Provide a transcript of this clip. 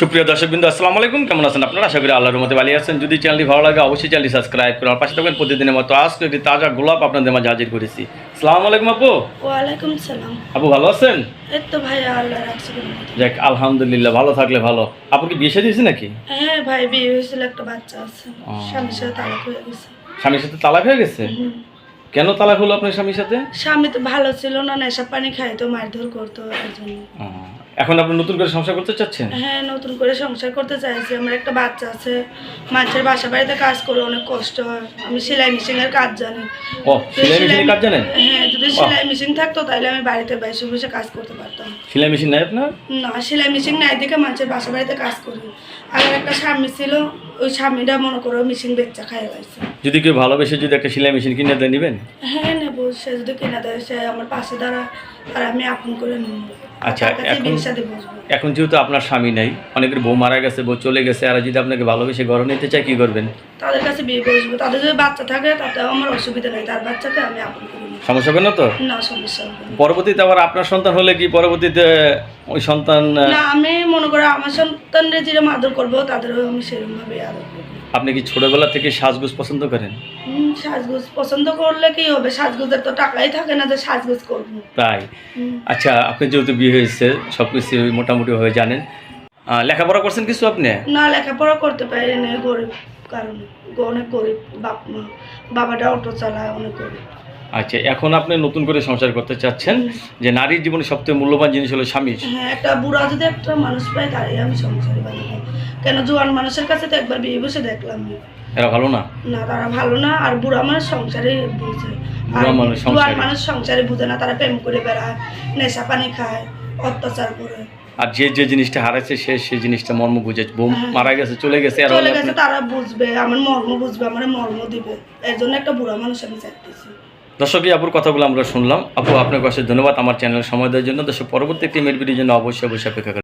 সুপ্রিয় দর্শকবৃন্দ আসসালামু আলাইকুম। কেমন আছেন আপনারা? আশা করি আল্লাহর মধ্যে ভালো আছেন। যদি চ্যানেলটি ভালো লাগে অবশ্যই চ্যানেলটি সাবস্ক্রাইব করুন আর পাশে থাকবেন। প্রতিদিনের মতো আজকে একটি তাজা গোলাপ আপনাদের মাঝে হাজির করেছি। আসসালামু আলাইকুম আপু। ওয়ালাইকুম সালাম। আপু ভালো আছেন? এই তো ভাই আল্লাহ রাখছে কোনো যাক আলহামদুলিল্লাহ ভালো থাকলে ভালো। আপু কি বিয়ে দিয়েছে নাকি? হ্যাঁ ভাই বিয়ে হয়েছিল একটা বাচ্চা আছে। স্বামীর সাথে তালাক হয়ে গেছে। স্বামীর সাথে তালাক হয়ে গেছে। কেন তালাক হলো আপনার স্বামীর সাথে? স্বামী তো ভালো ছিল না নেশা পানি খাইতো মারধর করতো জন্য। এখন আপনি নতুন করে সংসার করতে চাচ্ছেন? হ্যাঁ নতুন করে সংসার করতে চাইছি। আমার একটা বাচ্চা আছে মানুষের বাসা বাড়িতে কাজ করে অনেক কষ্ট হয়। আমি সেলাই মেশিনের কাজ জানি। ও সেলাই মেশিনের কাজ জানেন? হ্যাঁ যদি সেলাই মেশিন থাকতো তাহলে আমি বাড়িতে বসে বসে কাজ করতে পারতাম। সেলাই মেশিন নাই আপনার? না সেলাই মেশিন নাই দেখে মানুষের বাসা বাড়িতে কাজ করি। আমার একটা স্বামী ছিল ওই স্বামীটা মনে করো মেশিন বেচা খাই লাগছে যদি কেউ ভালোবেসে যদি একটা সেলাই মেশিন কিনে দেয় নেবেন? হ্যাঁ নেব। সে যদি কিনা দেয় সে আমার পাশে দাঁড়া আর আমি আপন করে নেব। আচ্ছা, এখন- সাথে বসবো। এখন যেহেতু আপনার স্বামী নাই অনেকের বউ মারা গেছে বউ চলে গেছে আর যদি আপনাকে ভালোবেসে ঘরে নিতে চায় কি করবেন? তাদের কাছে বিয়ে বসবো। তাদের যদি বাচ্চা থাকে তাতেও আমার অসুবিধা নেই। তার বাচ্চাকে আমি আপন করে সমস্যা হবে না তো? না সমস্যা পরবর্তীতে আবার আপনার সন্তান হলে কি পরবর্তীতে ওই সন্তান না আমি মনে করি আমার সন্তানরা যেরকম আদর করব তাদেরও আমি সেরকম ভাবে আদর করব। আপনি কি ছোটবেলা থেকে সাজগোজ পছন্দ করেন? সাজগোজ পছন্দ করলে কি হবে? সাজগোজের তো টাকাই থাকে না যে সাজগোজ করব। তাই? আচ্ছা আপনি যেহেতু বিয়ে হয়েছে সব কিছু মোটামুটি হয়ে জানেন। লেখাপড়া করছেন কিছু আপনি? না লেখাপড়া করতে পারি না গরিব কারণ। অনেক গরিব বাপ মা। বাবাটা অটো চালায় অনেক গরিব। আচ্ছা এখন আপনি নতুন করে সংসার করতে চাচ্ছেন যে নারীর জীবনে সবচেয়ে মূল্যবান জিনিস হলো স্বামী। হ্যাঁ একটা বুড়া যদি একটা মানুষ পাই তারই আমি সংসারে বানাবো কেন জোয়ান মানুষের কাছে তো একবার বিয়ে বসে দেখলাম এরা ভালো না? না তারা ভালো না আর বুড়া মানুষ সংসারে বুঝে। বুড়া মানুষ সংসারে। বুঝে না তারা প্রেম করে বেড়ায় নেশা পানি খায় অত্যাচার করে। আর যে যে জিনিসটা হারাচ্ছে সে সেই জিনিসটা মর্ম বুঝে। হ্যাঁ। মারা গেছে চলে গেছে আর চলে গেছে তারা বুঝবে আমার মর্ম বুঝবে আমার মর্ম দিবে। এর জন্য একটা বুড়া মানুষ আমি চাইতেছি। দর্শক আপুর কথাগুলো আমরা শুনলাম আপু আপনার কাছে ধন্যবাদ আমার চ্যানেল সময় দেওয়ার জন্য দর্শক পরবর্তী একটি মেয়ের ভিডিওর জন্য অবশ্যই অবশ্যই অপেক্ষা।